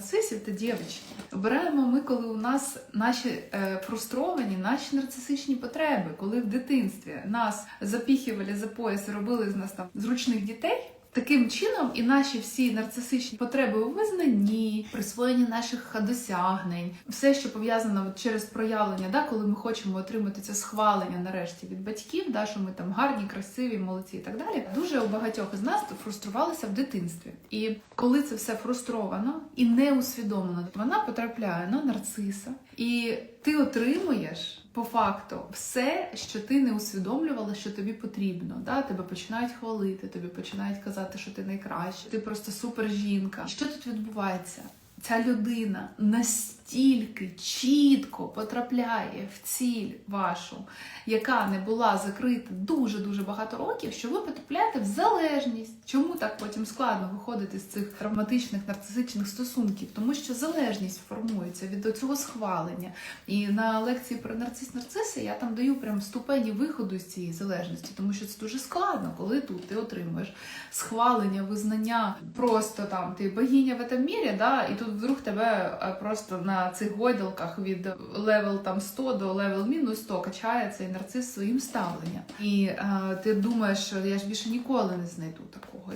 нарцисів та дівчат обираємо ми, коли у нас наші е, фрустровані, наші нарцисичні потреби, коли в дитинстві нас запіхівали за пояс і робили з нас там зручних дітей. Таким чином, і наші всі нарцисичні потреби у визнанні, присвоєнні наших досягнень, все, що пов'язано через проявлення, да, коли ми хочемо отримати це схвалення нарешті від батьків, да, що ми там гарні, красиві, молодці і так далі. Дуже у багатьох із нас фруструвалися в дитинстві. І коли це все фрустровано і не усвідомлено, вона потрапляє на нарциса, і ти отримуєш. По факту, все, що ти не усвідомлювала, що тобі потрібно, да? тебе починають хвалити, тобі починають казати, що ти найкраща, ти просто супер жінка. Що тут відбувається? Ця людина настільки чітко потрапляє в ціль вашу, яка не була закрита дуже дуже багато років, що ви потрапляєте в залежність. Чому так потім складно виходити з цих травматичних нарцисичних стосунків? Тому що залежність формується від цього схвалення. І на лекції про нарцис нарциси я там даю прям ступені виходу з цієї залежності, тому що це дуже складно, коли тут ти отримуєш схвалення, визнання, просто там ти богиня в цьому мірі, да, і тут вдруг тебе е, просто на цих гойдалках від левел там 100 до левел мінус 100 качає цей нарцис своїм ставленням. І е, ти думаєш, що я ж більше ніколи не знайду такого.